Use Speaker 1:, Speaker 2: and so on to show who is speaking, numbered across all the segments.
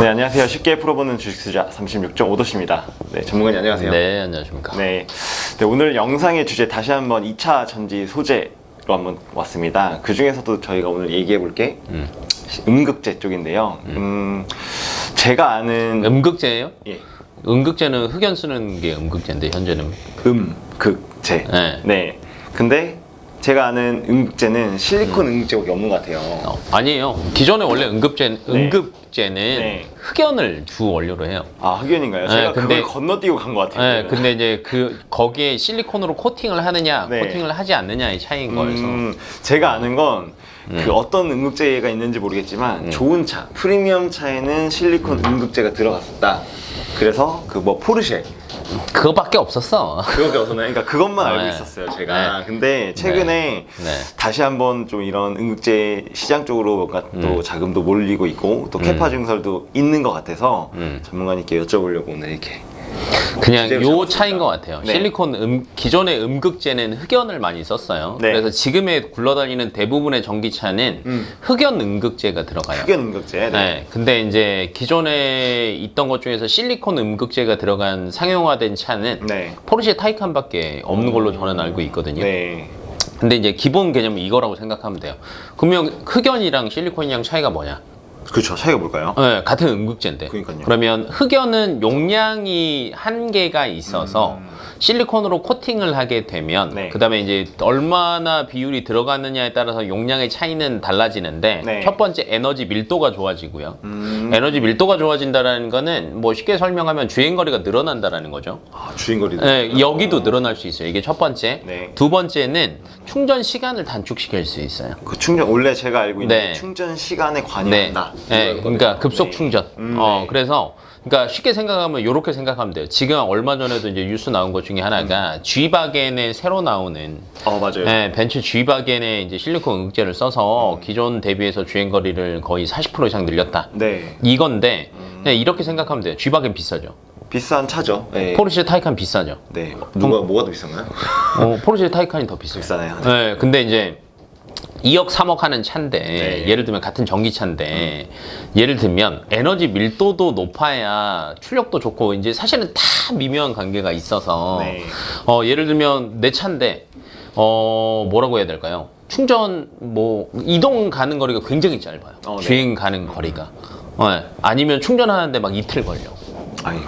Speaker 1: 네, 안녕하세요. 쉽게 풀어보는 주식투자 36.5도씨입니다. 네, 전문가님 안녕하세요.
Speaker 2: 네, 안녕하십니까.
Speaker 1: 네. 네, 오늘 영상의 주제 다시 한번 2차 전지 소재로 한번 왔습니다. 그 중에서도 저희가 오늘 얘기해 볼게
Speaker 2: 음.
Speaker 1: 음극재 쪽인데요. 음, 제가 아는
Speaker 2: 음극재예요?
Speaker 1: 예,
Speaker 2: 음극재는 흑연 쓰는 게 음극재인데 현재는
Speaker 1: 음극재.
Speaker 2: 네.
Speaker 1: 네. 근데 제가 아는 음극재는 실리콘 음극재밖에 없는 것 같아요.
Speaker 2: 어, 아니에요. 기존에 원래 음극재 음극재는
Speaker 1: 네.
Speaker 2: 흑연을 주 원료로 해요.
Speaker 1: 아, 흑연인가요? 제가
Speaker 2: 네, 근데-
Speaker 1: 그걸 건너뛰고 간 것 같아요.
Speaker 2: 네, 근데 이제 그 거기에 실리콘으로 코팅을 하느냐,
Speaker 1: 네.
Speaker 2: 코팅을 하지 않느냐의 차이인 거여서.
Speaker 1: 음, 제가 아는 건 그 어떤 음극재가 있는지 모르겠지만 좋은 차, 프리미엄 차에는 실리콘 음극재가 들어갔었다. 그래서 그 뭐 포르쉐
Speaker 2: 그거밖에 없었어.
Speaker 1: 그거밖에 없었나요? 그러니까 그것만 알고
Speaker 2: 네.
Speaker 1: 있었어요 제가. 근데 최근에
Speaker 2: 네.
Speaker 1: 다시 한번 좀 이런 음극재 시장 쪽으로 뭔가 또 자금도 몰리고 있고 또 캐파 증설도 있는 것 같아서
Speaker 2: 음.
Speaker 1: 전문가님께 여쭤보려고 오늘 이렇게
Speaker 2: 그냥 요. 차인 것 같아요.
Speaker 1: 네.
Speaker 2: 실리콘 음, 기존의 음극재는 흑연을 많이 썼어요.
Speaker 1: 네.
Speaker 2: 그래서 지금에 굴러다니는 대부분의 전기차는
Speaker 1: 음.
Speaker 2: 흑연 음극재가 들어가요.
Speaker 1: 흑연 음극재. 네.
Speaker 2: 네. 근데 이제 기존에 있던 것 중에서 실리콘 음극재가 들어간 상용화된 차는
Speaker 1: 네.
Speaker 2: 포르쉐 타이칸밖에 없는 걸로 저는 알고 있거든요.
Speaker 1: 네.
Speaker 2: 근데 이제 기본 개념은 이거라고 생각하면 돼요. 그러면 흑연이랑 실리콘이랑 차이가 뭐냐?
Speaker 1: 그렇죠. 차이가 뭘까요?
Speaker 2: 네, 같은 음극재인데.
Speaker 1: 그러니까요.
Speaker 2: 그러면 흑연은 용량이 한계가 있어서 실리콘으로 코팅을 하게 되면
Speaker 1: 네.
Speaker 2: 그다음에 이제 얼마나 비율이 들어가느냐에 따라서 용량의 차이는 달라지는데
Speaker 1: 네.
Speaker 2: 첫 번째 에너지 밀도가 좋아지고요.
Speaker 1: 음.
Speaker 2: 에너지 밀도가 좋아진다라는 거는 뭐 쉽게 설명하면 주행 거리가 늘어난다라는 거죠.
Speaker 1: 아, 주인거리도.
Speaker 2: 네, 여기도 늘어날 수 있어요. 이게 첫 번째.
Speaker 1: 네.
Speaker 2: 두 번째는 충전 시간을 단축시킬 수 있어요.
Speaker 1: 그 충전 원래 제가 알고 있는
Speaker 2: 네.
Speaker 1: 게 충전 시간에
Speaker 2: 네,
Speaker 1: 관여한다.
Speaker 2: 네,
Speaker 1: 이거거든요.
Speaker 2: 그러니까 급속
Speaker 1: 네.
Speaker 2: 충전.
Speaker 1: 음,
Speaker 2: 어,
Speaker 1: 네.
Speaker 2: 그래서 그러니까 쉽게 생각하면 이렇게 생각하면 돼요. 지금 얼마 전에도 이제 뉴스 나온 것 중에 하나가 G바겐에 새로 나오는
Speaker 1: 어 맞아요.
Speaker 2: 네, 벤츠 G바겐에 이제 실리콘 음. 써서 기존 대비해서 주행 거리를 거의 40% 이상 늘렸다.
Speaker 1: 네.
Speaker 2: 이건데
Speaker 1: 음.
Speaker 2: 그냥 이렇게 생각하면 돼요. G바겐 비싸죠.
Speaker 1: 비싼 차죠. 네.
Speaker 2: 포르쉐 타이칸 비싸죠.
Speaker 1: 네. 누가 뭐가 더 비싼가요?
Speaker 2: 어, 포르쉐 타이칸이 더 비싸요.
Speaker 1: 비싸네요.
Speaker 2: 네, 근데 이제 2억 3억 하는 차인데
Speaker 1: 네.
Speaker 2: 예를 들면 같은 전기차인데 예를 들면 에너지 밀도도 높아야 출력도 좋고 이제 사실은 다 미묘한 관계가 있어서
Speaker 1: 네.
Speaker 2: 어, 예를 들면 내 차인데 어 뭐라고 해야 될까요? 충전 뭐 이동 가는 거리가 굉장히 짧아요.
Speaker 1: 어, 네.
Speaker 2: 주행 가는 거리가. 어, 아니면 충전하는데 막 이틀 걸려.
Speaker 1: 아니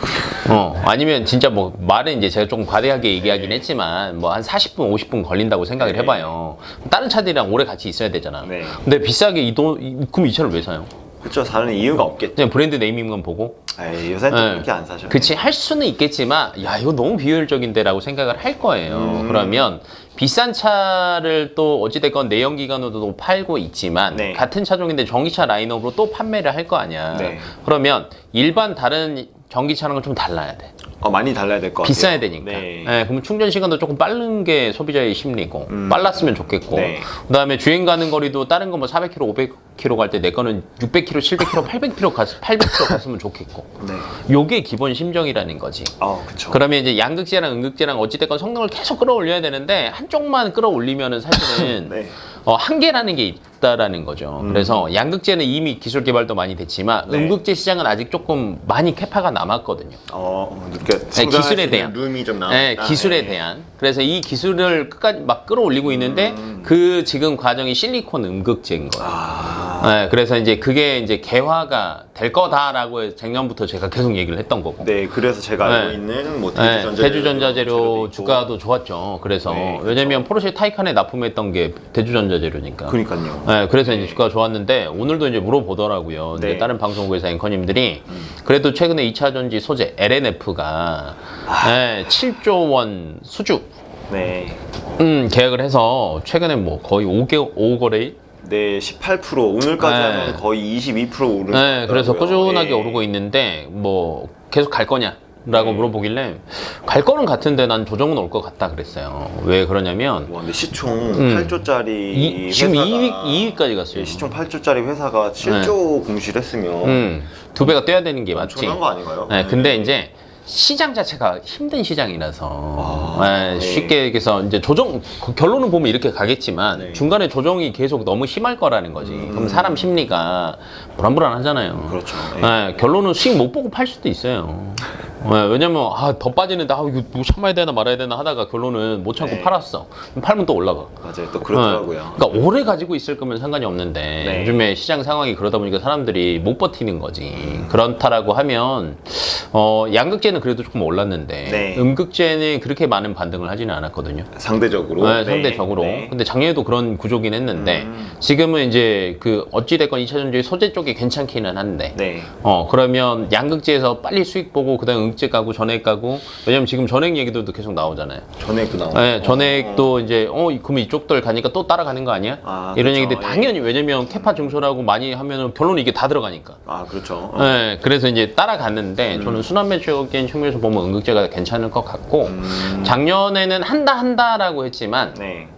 Speaker 2: 어, 아니면 진짜 뭐 말은 이제 제가 조금 과대하게 얘기하긴 했지만 뭐 한 40분, 50분 걸린다고 생각을
Speaker 1: 네.
Speaker 2: 해봐요. 다른 차들이랑 오래 같이 있어야 되잖아.
Speaker 1: 네.
Speaker 2: 근데 비싸게 이- 그럼 이 차를 왜 사요?
Speaker 1: 그렇죠. 다른 이유가 없겠죠.
Speaker 2: 그냥 브랜드 네이밍만 보고.
Speaker 1: 에이, 요새는 또
Speaker 2: 네.
Speaker 1: 그렇게 안 사죠.
Speaker 2: 그치, 할 수는 있겠지만, 야, 이거 너무 비효율적인데 라고 생각을 할 거예요.
Speaker 1: 음.
Speaker 2: 그러면 비싼 차를 또 어찌됐건 내연기관으로도 팔고 있지만,
Speaker 1: 네.
Speaker 2: 같은 차종인데 전기차 라인업으로 또 판매를 할 거 아니야.
Speaker 1: 네.
Speaker 2: 그러면 일반 다른 전기차랑은 좀 달라야 돼.
Speaker 1: 어, 많이 달라야 될 것 같아요.
Speaker 2: 비싸야 되니까.
Speaker 1: 네.
Speaker 2: 네, 그럼 충전 시간도 조금 빠른 게 소비자의 심리고
Speaker 1: 음.
Speaker 2: 빨랐으면 좋겠고.
Speaker 1: 네.
Speaker 2: 그다음에 주행 가는 거리도 다른 거 뭐 400km, 500km 갈때 내 거는 600km, 700km, 800km 갔 800km 갔으면 좋겠고.
Speaker 1: 네.
Speaker 2: 요게 기본 심정이라는 거지.
Speaker 1: 어, 그렇죠.
Speaker 2: 그러면 이제 양극재랑 음극재랑 어찌됐건 성능을 계속 끌어올려야 되는데 한쪽만 끌어올리면은 사실은
Speaker 1: 네.
Speaker 2: 어, 한계라는 게 있다라는 거죠. 그래서 양극재는 이미 기술 개발도 많이 됐지만
Speaker 1: 음. 네.
Speaker 2: 음극재 시장은 아직 조금 많이 캐파가 남았거든요.
Speaker 1: 어, 그러니까
Speaker 2: 네, 기술에 대한.
Speaker 1: 룸이 좀 남아.
Speaker 2: 네, 기술에 대한. 그래서 이 기술을 끝까지 막 끌어올리고 있는데
Speaker 1: 음.
Speaker 2: 그 지금 과정이 실리콘 음극재인 거예요.
Speaker 1: 아.
Speaker 2: 네, 그래서 이제 그게 이제 개화가 될 거다라고 해서 작년부터 제가 계속 얘기를 했던 거고.
Speaker 1: 네, 그래서 제가 알고
Speaker 2: 네.
Speaker 1: 있는 뭐
Speaker 2: 네,
Speaker 1: 대주전자재료
Speaker 2: 대주전자재료 주가도 좋았죠. 그래서
Speaker 1: 네,
Speaker 2: 왜냐면 포르쉐 타이칸에 납품했던 게 대주전자재료니까.
Speaker 1: 그러니까요.
Speaker 2: 네, 그래서 이제 주가 가 좋았는데 오늘도 이제 물어보더라고요. 이제
Speaker 1: 네.
Speaker 2: 다른 방송국에서 앵커님들이 그래도 최근에 2차 전지 소재 LNF가 네, 7조 원 수주
Speaker 1: 네.
Speaker 2: 음, 계약을 해서 최근에 뭐 거의 5개 5거래일
Speaker 1: 네, 18% 오늘까지
Speaker 2: 네.
Speaker 1: 하면 거의 22% 오르는
Speaker 2: 네, 그래서. 꾸준하게
Speaker 1: 네.
Speaker 2: 오르고 있는데 뭐 계속 갈 거냐? 라고 물어보길래 갈 거는 같은데 난 조정은 올 것 같다 그랬어요. 왜 그러냐면
Speaker 1: 와, 근데 시총
Speaker 2: 음.
Speaker 1: 8조짜리
Speaker 2: 이, 지금
Speaker 1: 회사가
Speaker 2: 2위, 2위까지 갔어요.
Speaker 1: 예, 시총 8조짜리 회사가 7조 공시를 했으면
Speaker 2: 음, 두 배가 떼야 되는 게 맞지.
Speaker 1: 엄청난 거 아닌가요?
Speaker 2: 네, 근데 이제 시장 자체가 힘든 시장이라서
Speaker 1: 아,
Speaker 2: 예,
Speaker 1: 네.
Speaker 2: 쉽게 얘기해서 이제 조정 그 결론은 보면 이렇게 가겠지만
Speaker 1: 네.
Speaker 2: 중간에 조정이 계속 너무 심할 거라는 거지. 그럼 사람 심리가 불안불안하잖아요.
Speaker 1: 그렇죠.
Speaker 2: 예, 결론은 수익 못 보고 팔 수도 있어요. 예, 왜냐면 아, 더 빠지는데 아, 이거 뭐 참아야 되나 말아야 되나 하다가 결론은 못 참고
Speaker 1: 네.
Speaker 2: 팔았어. 그럼 팔면 또 올라가.
Speaker 1: 맞아요. 또 그렇더라고요.
Speaker 2: 어, 그러니까 오래 가지고 있을 거면 상관이 없는데
Speaker 1: 네.
Speaker 2: 요즘에 시장 상황이 그러다 보니까 사람들이 못 버티는 거지. 그렇다라고 하면 어, 양극재 는 그래도 조금 올랐는데
Speaker 1: 네.
Speaker 2: 음극재는 그렇게 많은 반등을 하지는 않았거든요.
Speaker 1: 상대적으로.
Speaker 2: 네, 상대적으로.
Speaker 1: 네.
Speaker 2: 근데 작년에도 그런 구조긴 했는데
Speaker 1: 음.
Speaker 2: 지금은 이제 그 어찌 됐건 2차 전지 소재 쪽이 괜찮기는 한데
Speaker 1: 네.
Speaker 2: 어 그러면 양극재에서 빨리 수익 보고 그다음 음극재 가고 전액 가고 왜냐면 지금 전액 얘기도 계속 나오잖아요.
Speaker 1: 전액도 나오고.
Speaker 2: 네, 전액도 이제 어 그럼 이쪽들 가니까 또 따라가는 거 아니야?
Speaker 1: 아,
Speaker 2: 이런
Speaker 1: 그렇죠.
Speaker 2: 얘기들
Speaker 1: 예.
Speaker 2: 당연히 왜냐면 캐파 증소라고 많이 하면은 결론은 이게 다 들어가니까.
Speaker 1: 아, 그렇죠. 어.
Speaker 2: 네, 그래서 이제 따라갔는데
Speaker 1: 음.
Speaker 2: 저는 순환 매출적인 측면에서 보면 응급제가 괜찮을 것 같고
Speaker 1: 음.
Speaker 2: 작년에는 한다 한다라고 했지만
Speaker 1: 네.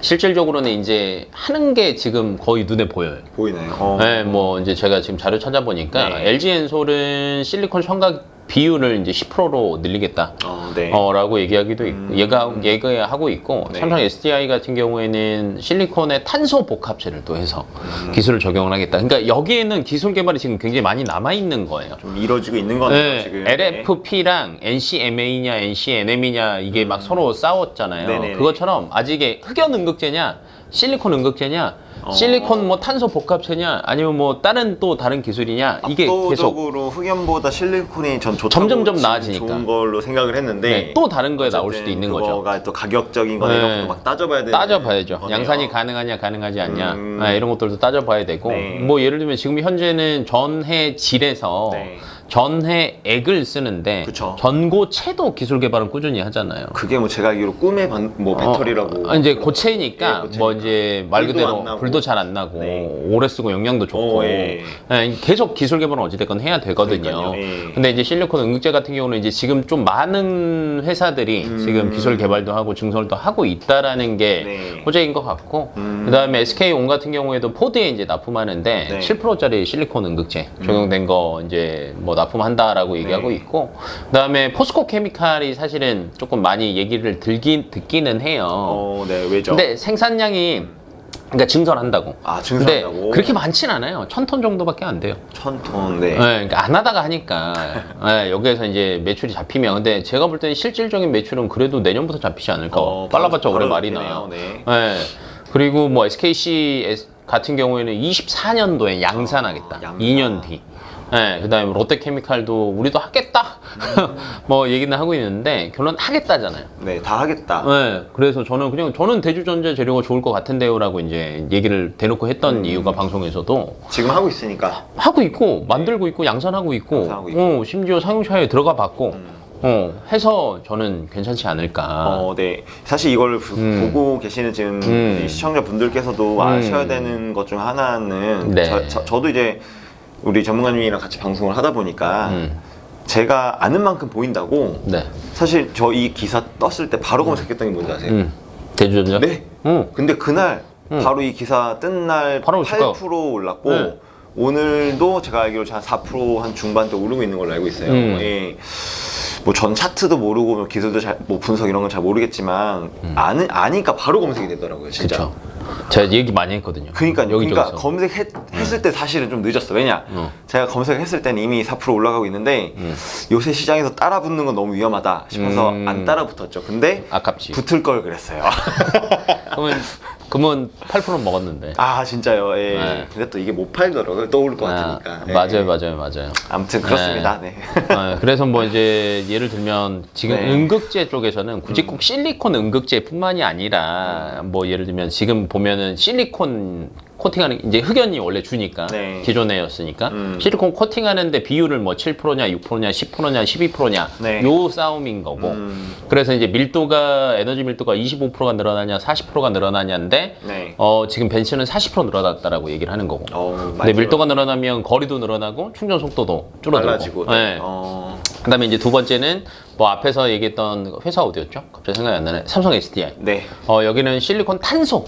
Speaker 2: 실질적으로는 이제 하는 게 지금 거의 눈에 보여요.
Speaker 1: 보이나요? 어.
Speaker 2: 네, 뭐 이제 제가 지금 자료 찾아보니까
Speaker 1: 네.
Speaker 2: LG 엔솔은 실리콘 첨가 비율을 이제 10%로 늘리겠다.
Speaker 1: 어, 네.
Speaker 2: 어, 라고 얘기하기도 있고,
Speaker 1: 음.
Speaker 2: 얘가, 얘기하고 있고,
Speaker 1: 네.
Speaker 2: 삼성 SDI 같은 경우에는 실리콘의 탄소 복합체를 또 해서
Speaker 1: 음.
Speaker 2: 기술을 적용을 하겠다. 그러니까 여기에는 기술 개발이 지금 굉장히 많이 남아있는 거예요.
Speaker 1: 좀 이루어지고 있는 거네요,
Speaker 2: 네,
Speaker 1: 지금.
Speaker 2: LFP랑 NCMA냐 NCNM이냐 이게 막 서로 싸웠잖아요.
Speaker 1: 음. 네네네.
Speaker 2: 그것처럼 아직의 흑연 응극제냐 실리콘 응극제냐
Speaker 1: 어.
Speaker 2: 실리콘 뭐 탄소 복합체냐 아니면 뭐 다른 또 다른 기술이냐 이게 계속
Speaker 1: 압도적으로 흑연보다 실리콘이 전 좋다고
Speaker 2: 점점점 나아지니까.
Speaker 1: 좋은 걸로 생각을 했는데
Speaker 2: 네, 또 다른 거에 나올 수도 있는 거죠.
Speaker 1: 그거가 또 가격적인 거나 이런
Speaker 2: 네.
Speaker 1: 것도 막 따져봐야 되는
Speaker 2: 따져봐야죠.
Speaker 1: 거네요.
Speaker 2: 양산이 가능하냐, 가능하지 않냐,
Speaker 1: 음.
Speaker 2: 아, 이런 것들도 따져봐야 되고,
Speaker 1: 네.
Speaker 2: 뭐 예를 들면 지금 현재는 전해 질에서
Speaker 1: 네.
Speaker 2: 전해액을 쓰는데
Speaker 1: 그쵸.
Speaker 2: 전고체도 기술 개발은 꾸준히 하잖아요.
Speaker 1: 그게 뭐 제가 알기로 꿈의 반, 뭐 배터리라고
Speaker 2: 어, 이제 고체니까
Speaker 1: 예, 고체니까.
Speaker 2: 뭐 이제 말 그대로. 불도 잘 안 나고
Speaker 1: 네.
Speaker 2: 오래 쓰고 영양도 좋고
Speaker 1: 오, 예.
Speaker 2: 예, 계속 기술 개발은 어찌됐건 해야 되거든요.
Speaker 1: 예.
Speaker 2: 근데 이제 실리콘 응급제 같은 경우는 이제 지금 좀 많은 회사들이
Speaker 1: 음.
Speaker 2: 지금 기술 개발도 하고 증설도 하고 있다라는 게
Speaker 1: 네.
Speaker 2: 호재인 것 같고
Speaker 1: 음.
Speaker 2: 그다음에 SK온 같은 경우에도 포드에 이제 납품하는데
Speaker 1: 네. 음.
Speaker 2: 7%짜리 실리콘 응급제 적용된 거 이제 뭐 납품한다라고 얘기하고
Speaker 1: 네.
Speaker 2: 있고 그다음에 포스코 케미칼이 사실은 조금 많이 얘기를 들긴 듣기는 해요.
Speaker 1: 어, 네, 왜죠?
Speaker 2: 근데 생산량이 그러니까 증설한다고.
Speaker 1: 아,
Speaker 2: 근데
Speaker 1: 증설한다고?
Speaker 2: 그렇게 많진 않아요. 천 톤 정도밖에 안 돼요.
Speaker 1: 천 톤, 네.
Speaker 2: 네, 그러니까 안 하다가 하니까 네, 여기에서 이제 매출이 잡히면 근데 제가 볼 때는 실질적인 매출은 그래도 내년부터 잡히지 않을까.
Speaker 1: 어,
Speaker 2: 빨라봤자
Speaker 1: 바로-
Speaker 2: 올해 말이나.
Speaker 1: 되네요, 네.
Speaker 2: 네. 그리고 뭐 SKC 같은 경우에는 24년도에 양산하겠다.
Speaker 1: 아, 양산.
Speaker 2: 2년 뒤. 네, 그다음에 롯데케미칼도 우리도 하겠다. 뭐 얘기는 하고 있는데 결론 하겠다잖아요.
Speaker 1: 네, 다 하겠다.
Speaker 2: 네, 그래서 저는 그냥 저는 대주전자 재료가 좋을 것 같은데요라고 이제 얘기를 대놓고 했던
Speaker 1: 음.
Speaker 2: 이유가 방송에서도
Speaker 1: 지금 하고 있으니까.
Speaker 2: 하고 있고 만들고 있고 양산하고 있고,
Speaker 1: 양산하고 있고.
Speaker 2: 어, 심지어 상용차에 들어가 봤고
Speaker 1: 음.
Speaker 2: 어, 해서 저는 괜찮지 않을까.
Speaker 1: 어, 네. 사실 이걸 부-
Speaker 2: 음.
Speaker 1: 보고 계시는 지금
Speaker 2: 음.
Speaker 1: 이 시청자분들께서도
Speaker 2: 음.
Speaker 1: 아셔야 되는 것 중 하나는
Speaker 2: 네.
Speaker 1: 저, 저, 도 이제 우리 전문가님이랑 같이 방송을 하다 보니까
Speaker 2: 음,
Speaker 1: 제가 아는 만큼 보인다고
Speaker 2: 네,
Speaker 1: 사실 저 이 기사 떴을 때 바로 검색했던 게 뭔지 아세요?
Speaker 2: 음, 대주전자.
Speaker 1: 네.
Speaker 2: 어,
Speaker 1: 근데 그날
Speaker 2: 음.
Speaker 1: 바로 이 기사 뜬 날
Speaker 2: 바로 주가가-
Speaker 1: 8% 올랐고
Speaker 2: 네.
Speaker 1: 오늘도 제가 알기로 한 4%한 중반대 오르고 있는 걸로 알고 있어요.
Speaker 2: 음.
Speaker 1: 예. 뭐전 차트도 모르고 뭐 기술도 잘 뭐 분석 이런 건 잘 모르겠지만 아는 아니까 바로 검색이 되더라고요, 진짜.
Speaker 2: 음. 그쵸. 제가 얘기 많이 했거든요.
Speaker 1: 그러니까 그러니까
Speaker 2: 여기저기서.
Speaker 1: 검색했을 때 사실은 좀 늦었어. 왜냐?
Speaker 2: 어.
Speaker 1: 제가 검색했을 때는 이미 4% 올라가고 있는데
Speaker 2: 음.
Speaker 1: 요새 시장에서 따라 붙는 건 너무 위험하다 싶어서
Speaker 2: 음.
Speaker 1: 안 따라 붙었죠. 근데
Speaker 2: 아깝지.
Speaker 1: 붙을 걸 그랬어요.
Speaker 2: 그러면 그러면 8%는 먹었는데.
Speaker 1: 아 진짜요. 예.
Speaker 2: 네.
Speaker 1: 근데 또 이게 못 팔더라고요. 떠오를 것
Speaker 2: 아,
Speaker 1: 같으니까. 예.
Speaker 2: 맞아요, 맞아요, 맞아요.
Speaker 1: 아무튼 그렇습니다. 네.
Speaker 2: 아, 그래서 뭐 이제 예를 들면 지금
Speaker 1: 네. 음.
Speaker 2: 응급제 쪽에서는 굳이 꼭 실리콘 응급제뿐만이 아니라 뭐 예를 들면 지금 보면은 실리콘 코팅하는 이제 흑연이 원래 주니까
Speaker 1: 네.
Speaker 2: 기존에였으니까
Speaker 1: 음.
Speaker 2: 실리콘 코팅하는데 비율을 뭐 7%냐 6%냐 10%냐 12%냐
Speaker 1: 네.
Speaker 2: 요 싸움인 거고
Speaker 1: 음,
Speaker 2: 그래서 이제 밀도가 에너지 밀도가 25%가 늘어나냐 40%가 늘어나냐인데
Speaker 1: 네.
Speaker 2: 어 지금 벤츠는 40% 늘어났다라고 얘기를 하는 거고
Speaker 1: 어,
Speaker 2: 근데. 밀도가 늘어나면 거리도 늘어나고 충전 속도도 줄어들고
Speaker 1: 달라지고. 네.
Speaker 2: 네.
Speaker 1: 어,
Speaker 2: 그다음에 이제 두 번째는 뭐 앞에서 얘기했던 회사 어디였죠? 갑자기 생각이 안 나네. 삼성 SDI.
Speaker 1: 네.
Speaker 2: 어 여기는 실리콘 탄소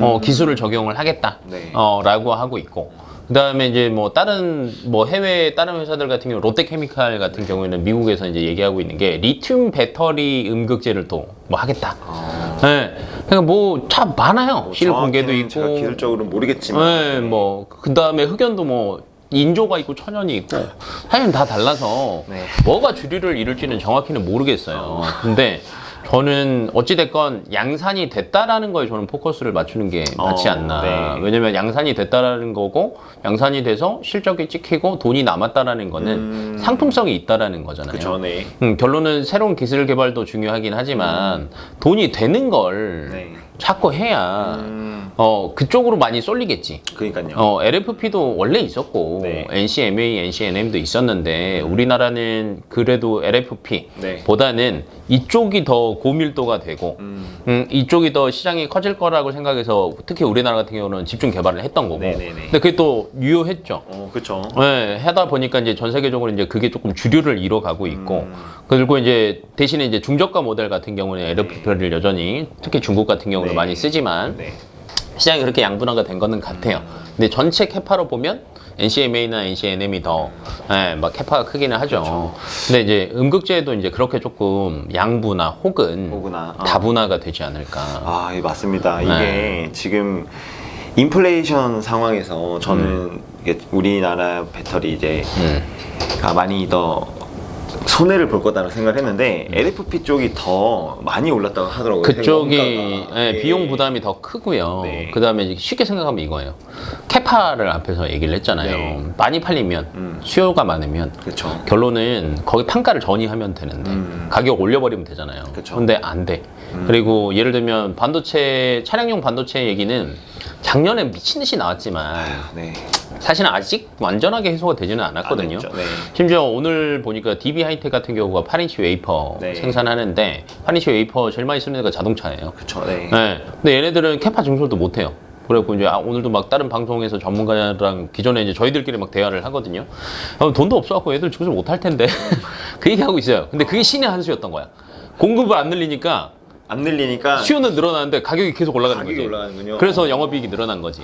Speaker 2: 어, 기술을 적용을 하겠다.
Speaker 1: 네.
Speaker 2: 어, 라고 하고 있고. 그다음에 이제 뭐 다른 뭐 해외 다른 회사들 같은 경우 롯데케미칼 같은 경우에는 미국에서 이제 얘기하고 있는 게 리튬 배터리 음극제를 또 뭐 하겠다.
Speaker 1: 어,
Speaker 2: 예. 그러니까 뭐 참 많아요. 실 공개도
Speaker 1: 정확히는
Speaker 2: 있고.
Speaker 1: 제가 기술적으로 모르겠지만
Speaker 2: 네, 뭐 그다음에 흑연도 뭐 인조가 있고 천연이 있고 사실 다 달라서
Speaker 1: 네.
Speaker 2: 뭐가 주류를 이룰지는 정확히는 모르겠어요. 근데 저는 어찌됐건 양산이 됐다라는 거에 저는 포커스를 맞추는 게 맞지
Speaker 1: 어,
Speaker 2: 않나.
Speaker 1: 네.
Speaker 2: 왜냐면 양산이 됐다라는 거고 양산이 돼서 실적이 찍히고 돈이 남았다라는 거는
Speaker 1: 음.
Speaker 2: 상품성이 있다라는 거잖아요.
Speaker 1: 그 전에
Speaker 2: 음, 결론은 새로운 기술 개발도 중요하긴 하지만 돈이 되는 걸
Speaker 1: 네.
Speaker 2: 자꾸 해야
Speaker 1: 음,
Speaker 2: 어 그쪽으로 많이 쏠리겠지.
Speaker 1: 그러니까요.
Speaker 2: 어 LFP도 원래 있었고
Speaker 1: 네.
Speaker 2: NCMA, NCNM도 있었는데 우리나라는 그래도 LFP
Speaker 1: 네.
Speaker 2: 보다는 이쪽이 더 고밀도가 되고
Speaker 1: 음,
Speaker 2: 음, 이쪽이 더 시장이 커질 거라고 생각해서 특히 우리나라 같은 경우는 집중 개발을 했던 거고.
Speaker 1: 네네네.
Speaker 2: 근데 그게 또 유효했죠.
Speaker 1: 어, 그쵸.
Speaker 2: 네, 하다 보니까 이제 전 세계적으로 이제 그게 조금 주류를 이뤄가고 있고,
Speaker 1: 음.
Speaker 2: 그리고 이제 대신에 이제 중저가 모델 같은 경우는 LFP를 여전히 특히 중국 같은 경우는
Speaker 1: 네.
Speaker 2: 많이 쓰지만
Speaker 1: 네.
Speaker 2: 시장이 그렇게 양분화가 된 거는 같아요. 근데 전체 캐파로 보면 NCMA나 NCNM이 더, 예, 막 캐파가 크기는 하죠. 근데 이제 음극재도 이제 그렇게 조금 양분화 혹은
Speaker 1: 혹은아, 아.
Speaker 2: 다분화가 되지 않을까.
Speaker 1: 아, 예, 맞습니다. 이게
Speaker 2: 네.
Speaker 1: 지금 인플레이션 상황에서 저는 이게 우리나라 배터리 이제
Speaker 2: 음.
Speaker 1: 가 많이 더 손해를 볼 거다라고 생각을 했는데 LFP 쪽이 더 많이 올랐다고 하더라고요.
Speaker 2: 그쪽이
Speaker 1: 원가가.
Speaker 2: 예,
Speaker 1: 예.
Speaker 2: 비용 부담이 더 크고요.
Speaker 1: 네.
Speaker 2: 그 다음에 쉽게 생각하면 이거예요. 캐파를 앞에서 얘기를 했잖아요.
Speaker 1: 네.
Speaker 2: 많이 팔리면,
Speaker 1: 음.
Speaker 2: 수요가 많으면,
Speaker 1: 그렇죠.
Speaker 2: 결론은 거기 판가를 전이하면 되는데
Speaker 1: 음.
Speaker 2: 가격 올려버리면 되잖아요.
Speaker 1: 그쵸.
Speaker 2: 근데 안 돼.
Speaker 1: 음.
Speaker 2: 그리고 예를 들면 반도체 차량용 반도체 얘기는 작년에 미친 듯이 나왔지만
Speaker 1: 네.
Speaker 2: 사실은 아직 완전하게 해소가 되지는 않았거든요.
Speaker 1: 안. 네.
Speaker 2: 심지어 오늘 보니까 DB 하이텍 같은 경우가 8인치 웨이퍼
Speaker 1: 네.
Speaker 2: 생산하는데 8인치 웨이퍼 제일 많이 쓰는 데가 자동차예요.
Speaker 1: 그렇죠. 네.
Speaker 2: 네. 근데 얘네들은 캐파 증설도 못 해요. 그래갖고 이제 아, 오늘도 막 다른 방송에서 전문가랑 기존에 이제 저희들끼리 막 대화를 하거든요. 아, 돈도 없어갖고 얘들 증설 못할 텐데 그 얘기하고 있어요. 근데 그게 신의 한 수였던 거야. 공급을 안 늘리니까
Speaker 1: 안 늘리니까
Speaker 2: 수요는 늘어나는데 가격이 계속 올라가는
Speaker 1: 가격이
Speaker 2: 거지.
Speaker 1: 올라가는군요.
Speaker 2: 그래서 영업이익이 늘어난 거지.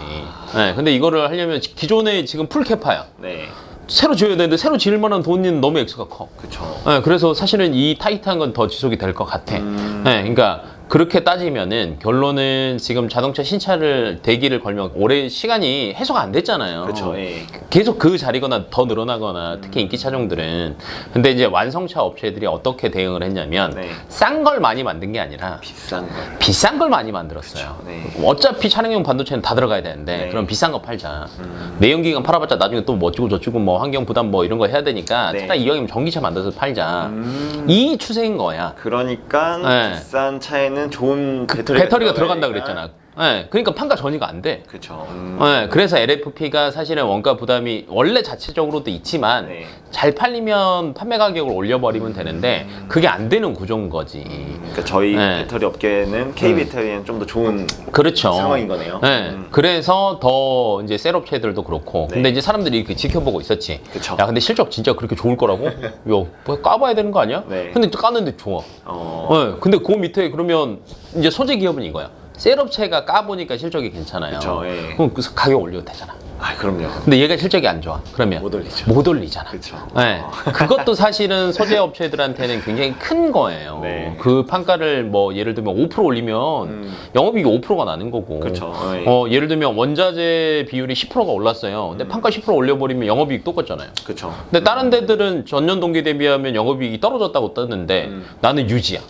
Speaker 2: 네. 근데 이거를 하려면 기- 기존에 지금 풀 캐파야.
Speaker 1: 네.
Speaker 2: 새로 지어야 되는데 새로 지을 만한 돈은 너무 액수가 커.
Speaker 1: 그렇죠.
Speaker 2: 네, 그래서 사실은 이 타이트한 건 더 지속이 될 것 같아.
Speaker 1: 음.
Speaker 2: 네, 그러니까 그렇게 따지면은 결론은 지금 자동차 신차를 대기를 걸면 올해 시간이 해소가 안 됐잖아요.
Speaker 1: 그렇죠. 예.
Speaker 2: 계속 그 자리거나 더 늘어나거나 특히 인기 차종들은 근데 이제 완성차 업체들이 어떻게 대응을 했냐면
Speaker 1: 네.
Speaker 2: 싼 걸 많이 만든 게 아니라
Speaker 1: 비싼 거.
Speaker 2: 비싼 걸 많이 만들었어요.
Speaker 1: 그쵸, 네.
Speaker 2: 어차피 차량용 반도체는 다 들어가야 되는데
Speaker 1: 네.
Speaker 2: 그럼 비싼 거 팔자.
Speaker 1: 음.
Speaker 2: 내연기관 팔아봤자 나중에 또 뭐 어쩌고 저쩌고 뭐 환경 부담 뭐 이런 거 해야 되니까
Speaker 1: 네.
Speaker 2: 차라리 이왕이면 전기차 만들어서 팔자.
Speaker 1: 음.
Speaker 2: 이 추세인 거야.
Speaker 1: 그러니까
Speaker 2: 네.
Speaker 1: 비싼 차에는 좋은 배터리가,
Speaker 2: 배터리가 들어간다 그랬잖아. 네, 그러니까 판가 전이가 안 돼.
Speaker 1: 그렇죠. 음.
Speaker 2: 네, 그래서 LFP가 사실은 원가 부담이 원래 자체적으로도 있지만
Speaker 1: 네.
Speaker 2: 잘 팔리면 판매 가격을 올려버리면 되는데 그게 안 되는 구조인 거지.
Speaker 1: 그러니까 저희
Speaker 2: 네.
Speaker 1: 배터리 업계는 K 배터리는 좀 더 좋은
Speaker 2: 그렇죠.
Speaker 1: 상황인 거네요.
Speaker 2: 네.
Speaker 1: 음.
Speaker 2: 그래서 더 이제 셀 업체들도 그렇고.
Speaker 1: 네.
Speaker 2: 근데 이제 사람들이 이렇게 지켜보고 있었지.
Speaker 1: 그쵸.
Speaker 2: 야, 근데 실적 진짜 그렇게 좋을 거라고? 야, 뭐 까봐야 되는 거 아니야?
Speaker 1: 네.
Speaker 2: 근데 또 까는데 좋아.
Speaker 1: 어.
Speaker 2: 네. 근데 그 밑에 그러면 이제 소재 기업은 이거야. 셀 업체가 까보니까 실적이 괜찮아요.
Speaker 1: 그쵸, 예.
Speaker 2: 그럼 그래서 가격 올려도 되잖아.
Speaker 1: 아, 그럼요.
Speaker 2: 근데 얘가 실적이 안 좋아. 그러면
Speaker 1: 못 올리죠.
Speaker 2: 못 올리잖아.
Speaker 1: 그쵸.
Speaker 2: 네. 그것도 사실은 소재 업체들한테는 굉장히 큰 거예요.
Speaker 1: 네.
Speaker 2: 그 판가를 뭐 예를 들면 5% 올리면
Speaker 1: 음.
Speaker 2: 영업이익이 5%가 나는 거고.
Speaker 1: 그쵸. 네.
Speaker 2: 어, 예를 들면 원자재 비율이 10%가 올랐어요. 근데 판가 10% 올려버리면 영업이익 똑같잖아요.
Speaker 1: 그렇죠.
Speaker 2: 근데 다른 데들은 전년 동기 대비하면 영업이익이 떨어졌다고 떴는데
Speaker 1: 음.
Speaker 2: 나는 유지야.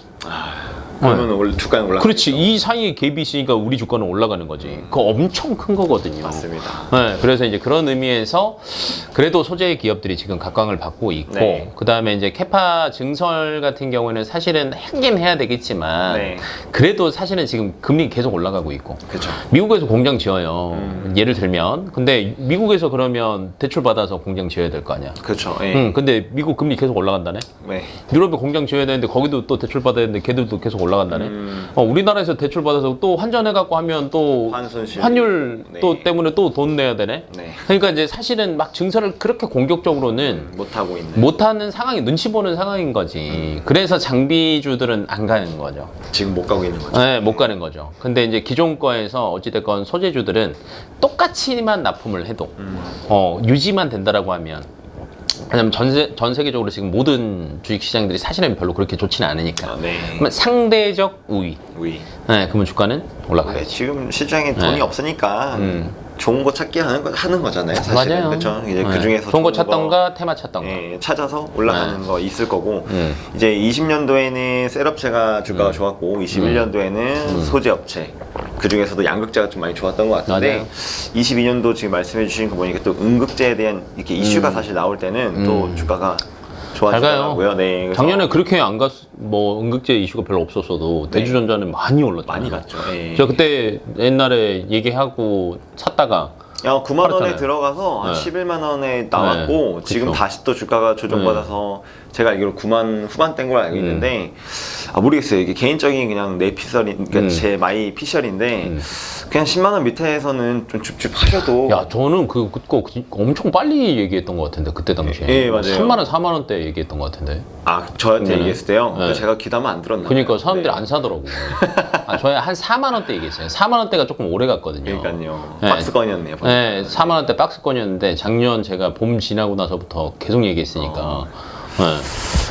Speaker 1: 그러면 원래 주가는 올라.
Speaker 2: 그렇지. 이 사이에 갭이 있으니까 우리 주가는 올라가는 거지. 그거 엄청 큰 거거든요.
Speaker 1: 맞습니다.
Speaker 2: 네, 그래서 이제 그런 의미에서 그래도 소재 기업들이 지금 각광을 받고 있고
Speaker 1: 네.
Speaker 2: 그 다음에 이제 캐파 증설 같은 경우에는 사실은 하긴 해야 되겠지만
Speaker 1: 네.
Speaker 2: 그래도 사실은 지금 금리 계속 올라가고 있고
Speaker 1: 그렇죠.
Speaker 2: 미국에서 공장 지어요.
Speaker 1: 음.
Speaker 2: 예를 들면 근데 미국에서 그러면 대출 받아서 공장 지어야 될 거 아니야.
Speaker 1: 그렇죠. 예.
Speaker 2: 응, 근데 미국 금리 계속 올라간다네.
Speaker 1: 네.
Speaker 2: 유럽에 공장 지어야 되는데 거기도 또 대출 받아야 되는데 걔들도 계속 올라가. 올라간다네.
Speaker 1: 음.
Speaker 2: 어, 우리나라에서 대출 받아서 또 환전해 갖고 하면 또
Speaker 1: 환손실.
Speaker 2: 환율
Speaker 1: 네.
Speaker 2: 또 때문에 또 돈 내야 되네.
Speaker 1: 네.
Speaker 2: 그러니까 이제 사실은 막 증서를 그렇게 공격적으로는
Speaker 1: 못 하고 있는.
Speaker 2: 못하는 상황이 눈치 보는 상황인 거지. 그래서 장비주들은 안 가는 거죠.
Speaker 1: 지금 못 가고 있는 거죠.
Speaker 2: 네, 못 가는 거죠. 근데 이제 기존 거에서 어찌됐건 소재주들은 똑같이만 납품을 해도
Speaker 1: 음.
Speaker 2: 어, 유지만 된다라고 하면 왜냐면 전, 세, 전 세계적으로 지금 모든 주식 시장들이 사실은 별로 그렇게 좋지는 않으니까.
Speaker 1: 아, 네.
Speaker 2: 그러면 상대적 우위.
Speaker 1: 우리.
Speaker 2: 네, 그러면 주가는
Speaker 1: 네,
Speaker 2: 올라가요.
Speaker 1: 지금 시장에 돈이
Speaker 2: 네.
Speaker 1: 없으니까
Speaker 2: 음.
Speaker 1: 좋은 거 찾기 하는, 거, 하는 거잖아요. 사실은.
Speaker 2: 맞아요.
Speaker 1: 그렇죠. 이제
Speaker 2: 네.
Speaker 1: 그 중에서
Speaker 2: 좋은 거 찾던가 테마 찾던가.
Speaker 1: 예, 찾아서 올라가는 거 있을 거고
Speaker 2: 음.
Speaker 1: 이제 20년도에는 셀업체가 주가가 좋았고 21년도에는 소재 업체 그 중에서도 양극재가 좀 많이 좋았던 것 같은데
Speaker 2: 맞아요.
Speaker 1: 22년도 지금 말씀해 주신 거 보니까 또 응급제에 대한 이렇게 이슈가 사실 나올 때는 또
Speaker 2: 음.
Speaker 1: 주가가. 좋아지더라고요. 네, 그래서
Speaker 2: 작년에 그렇게 안 갔, 뭐 응급제 이슈가 별로 없었어도
Speaker 1: 네.
Speaker 2: 대주전자는 많이 올랐죠.
Speaker 1: 많이 갔죠. 예.
Speaker 2: 저 그때 옛날에 얘기하고 샀다가
Speaker 1: 야, 9만 원에
Speaker 2: 팔았잖아요.
Speaker 1: 들어가서 한
Speaker 2: 네.
Speaker 1: 11만 원에 나왔고
Speaker 2: 네,
Speaker 1: 지금
Speaker 2: 그쵸.
Speaker 1: 다시 또 주가가 조정받아서 제가 알기로 9만 후반대인 걸 알고 있는데 아 모르겠어요. 이게 개인적인 그냥 내 피셜이 그러니까
Speaker 2: 음.
Speaker 1: 제 마이 피셜인데
Speaker 2: 음.
Speaker 1: 그냥 10만 원 밑에서는 좀 줍줍 하셔도
Speaker 2: 야 저는 그 그거 엄청 빨리 얘기했던 것 같은데 그때 당시에
Speaker 1: 예, 맞아요.
Speaker 2: 3만 원 4만 원대 얘기했던 것 같은데
Speaker 1: 아 저한테
Speaker 2: 네.
Speaker 1: 얘기했을 때요.
Speaker 2: 네.
Speaker 1: 제가 귀담아 안 들었나
Speaker 2: 그러니까
Speaker 1: 봐요.
Speaker 2: 사람들이
Speaker 1: 네.
Speaker 2: 안 사더라고 아 저희 한 4만 원 대 얘기했어요 4만 원 대가 조금 오래 갔거든요
Speaker 1: 그러니까요.
Speaker 2: 네.
Speaker 1: 박스건이었네요.
Speaker 2: 네 4만 원대 박스권이었는데 작년 제가 봄 지나고 나서부터 계속 얘기했으니까
Speaker 1: 어.
Speaker 2: 네.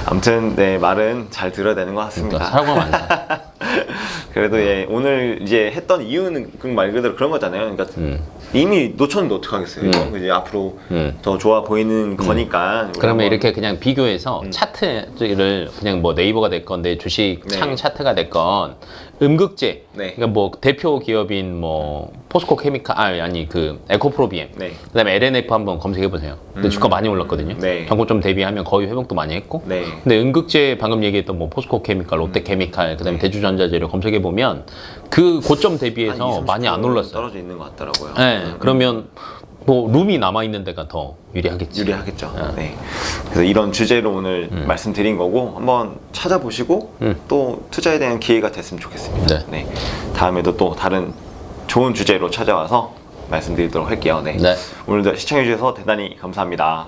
Speaker 1: 아무튼 네 말은 잘 들어야 되는 것 같습니다.
Speaker 2: 그러니까 사고가 많다
Speaker 1: 그래도 예, 오늘 이제 했던 이유는 그말 그대로 그런 거잖아요. 그러니까
Speaker 2: 음.
Speaker 1: 이미 놓쳤는데 어떡 하겠어요. 이거?
Speaker 2: 음.
Speaker 1: 이제 앞으로
Speaker 2: 음.
Speaker 1: 더 좋아 보이는 거니까. 우리
Speaker 2: 그러면
Speaker 1: 한번
Speaker 2: 이렇게 그냥 비교해서
Speaker 1: 음.
Speaker 2: 차트를 그냥 뭐 네이버가 됐건 내 주식
Speaker 1: 네.
Speaker 2: 창 차트가 됐건 음극재
Speaker 1: 네.
Speaker 2: 그러니까 뭐 대표 기업인 뭐 포스코 케미칼 아 아니 그 에코프로비엠
Speaker 1: 네.
Speaker 2: 그다음에 LNF 한번 검색해 보세요. 근데
Speaker 1: 음.
Speaker 2: 주가 많이 올랐거든요.
Speaker 1: 네.
Speaker 2: 정고점 대비하면 거의 회복도 많이 했고.
Speaker 1: 네.
Speaker 2: 근데 음극재 방금 얘기했던 뭐 포스코 케미칼, 롯데 케미칼, 그다음에 대주전자재를 검색해 보면 그 고점
Speaker 1: 한
Speaker 2: 대비해서
Speaker 1: 20,
Speaker 2: 많이
Speaker 1: 안30%
Speaker 2: 올랐어요.
Speaker 1: 떨어져 있는 것 같더라고요.
Speaker 2: 네,
Speaker 1: 음,
Speaker 2: 그러면 뭐 룸이 남아 있는 데가 더 유리하겠지.
Speaker 1: 유리하겠죠.
Speaker 2: 어.
Speaker 1: 네. 그래서 이런 주제로 오늘 말씀드린 거고 한번 찾아보시고
Speaker 2: 음.
Speaker 1: 또 투자에 대한 기회가 됐으면 좋겠습니다.
Speaker 2: 네.
Speaker 1: 다음에도 또 다른 좋은 주제로 찾아와서 말씀드리도록 할게요. 네.
Speaker 2: 네.
Speaker 1: 오늘도 시청해 주셔서 대단히 감사합니다.